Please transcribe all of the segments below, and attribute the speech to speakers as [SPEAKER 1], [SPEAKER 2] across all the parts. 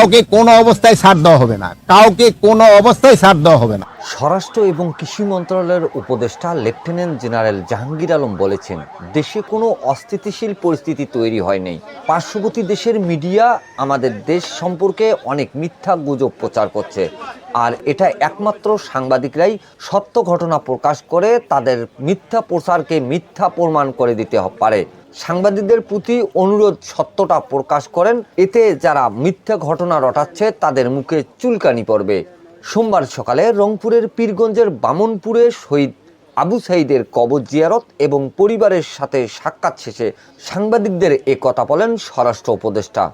[SPEAKER 1] কাউকে কোনো অবস্থায় ছাড় দেওয়া হবে না, কাউকে কোনো অবস্থায় ছাড় দেওয়া হবে না।
[SPEAKER 2] স্বরাষ্ট্র এবং কৃষি মন্ত্রণালয়ের উপদেষ্টা লেফটেন্যান্ট জেনারেল জাহাঙ্গীর আলম বলেছেন, দেশে কোনো অস্থিতিশীল পরিস্থিতি তৈরি হয়নি পার্শ্ববর্তী দেশের মিডিয়া আমাদের দেশ সম্পর্কে অনেক মিথ্যা গুজব প্রচার করছে। আর এটা একমাত্র সাংবাদিকরাই সত্য ঘটনা প্রকাশ করে তাদের মিথ্যা প্রচারকে মিথ্যা প্রমাণ করে দিতে পারে। সাংবাদিকদের প্রতি অনুরোধ সত্যটা প্রকাশ করেন। এতে যারা মিথ্যা ঘটনা রটাচ্ছে, তাদের মুখে চুলকানি পড়বে। সোমবার সকালে রংপুরের পীরগঞ্জের বামনপুরে শহীদ আবু সাইদের কবর জিয়ারত এবং পরিবারের সাথে সাক্ষাৎ শেষে সাংবাদিকদের এ কথা বলেন স্বরাষ্ট্র উপদেষ্টা।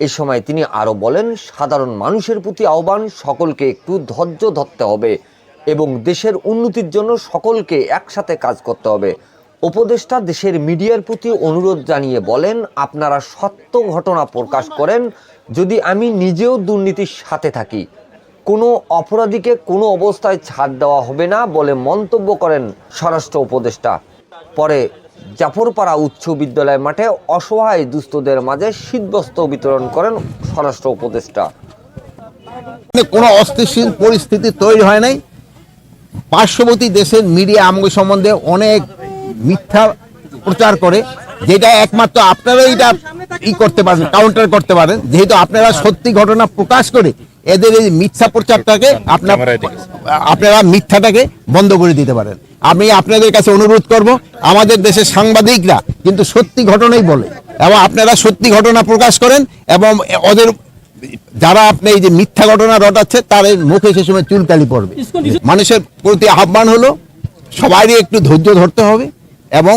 [SPEAKER 2] এ সময় তিনি আরও বলেন, সাধারণ মানুষের প্রতি আহ্বান, সকলকে একটু ধৈর্য ধরতে হবে এবং দেশের উন্নতির জন্য সকলকে একসাথে কাজ করতে হবে। উপদেষ্টা দেশের মিডিয়ার প্রতি অনুরোধ জানিয়ে বলেন, আপনারা সত্য ঘটনা প্রকাশ করেন, যদি আমি নিজেও দুর্নীতির সাথে থাকি। কোনো অপরাধীকে কোনো অবস্থায় ছাড় দেওয়া হবে না বলে মন্তব্য করেন স্বরাষ্ট্র উপদেষ্টা। পরে জাফরপাড়া উচ্চ বিদ্যালয় মাঠে অসহায় দুস্থদের মাঝে শীতবস্ত্র বিতরণ করেন স্বরাষ্ট্র উপদেষ্টা।
[SPEAKER 1] মানে কোনো অস্থিতিশীল পরিস্থিতি তৈরি হয় নাই। পার্শ্ববর্তী দেশের মিডিয়া আমগো সম্বন্ধে অনেক মিথ্যা প্রচার করে যেটা একমাত্র আপনারা এটা ই করতে পারেন কাউন্টার করতে পারেন যেহেতু আপনারা সত্যি ঘটনা প্রকাশ করে এদের এই মিথ্যা প্রচারটাকে আপনার আপনারা মিথ্যাটাকে বন্ধ করে দিতে পারেন। আমি আপনাদের কাছে অনুরোধ করব আমাদের দেশের সাংবাদিকরা কিন্তু সত্যি ঘটনাই বলে এবং আপনারা সত্যি ঘটনা প্রকাশ করেন এবং ওদের যারা আপনি এই যে মিথ্যা ঘটনা রটাচ্ছে তাদের মুখে সে সময় চুলকালি পড়বে। মানুষের প্রতি আহ্বান হলো সবারই একটু ধৈর্য ধরতে হবে। এবং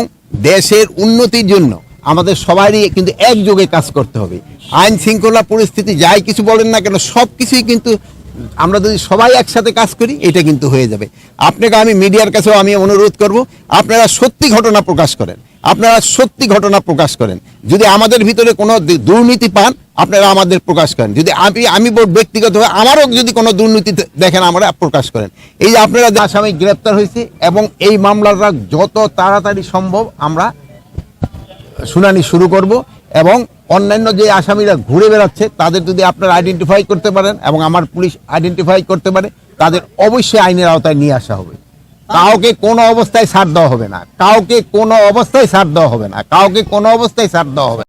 [SPEAKER 1] দেশের উন্নতির জন্য আমাদের সবারই কিন্তু একযোগে কাজ করতে হবে। আইন শৃঙ্খলা পরিস্থিতি যাই কিছু বলেন না কেন, সব কিছুই কিন্তু আমরা যদি সবাই একসাথে কাজ করি, এটা কিন্তু হয়ে যাবে। আপনাকে আমি মিডিয়ার কাছেও আমি অনুরোধ করব, আপনারা সত্যি ঘটনা প্রকাশ করেন। আপনারা সত্যি ঘটনা প্রকাশ করেন। যদি আমাদের ভিতরে কোনো দুর্নীতি পান আপনারা আমাদের প্রকাশ করেন। যদি আমি আমি ব্যক্তিগতভাবে আমারও যদি কোনো দুর্নীতি দেখেন, আমরা প্রকাশ করেন। এই যে আপনারা আসামি গ্রেপ্তার হয়েছে এবং এই মামলাটা যত তাড়াতাড়ি সম্ভব আমরা শুনানি শুরু করব এবং অন্যান্য যে আসামিরা ঘুরে বেড়াচ্ছে, তাদের যদি আপনারা আইডেন্টিফাই করতে পারেন এবং আমার পুলিশ আইডেন্টিফাই করতে পারে, তাদের অবশ্যই আইনের আওতায় নিয়ে আসা হবে। কাউকে কোনো অবস্থায় ছাড় দেওয়া হবে না। কাউকে কোনো অবস্থায় ছাড় দেওয়া হবে না। কাউকে কোনো অবস্থায় ছাড় দেওয়া হবে।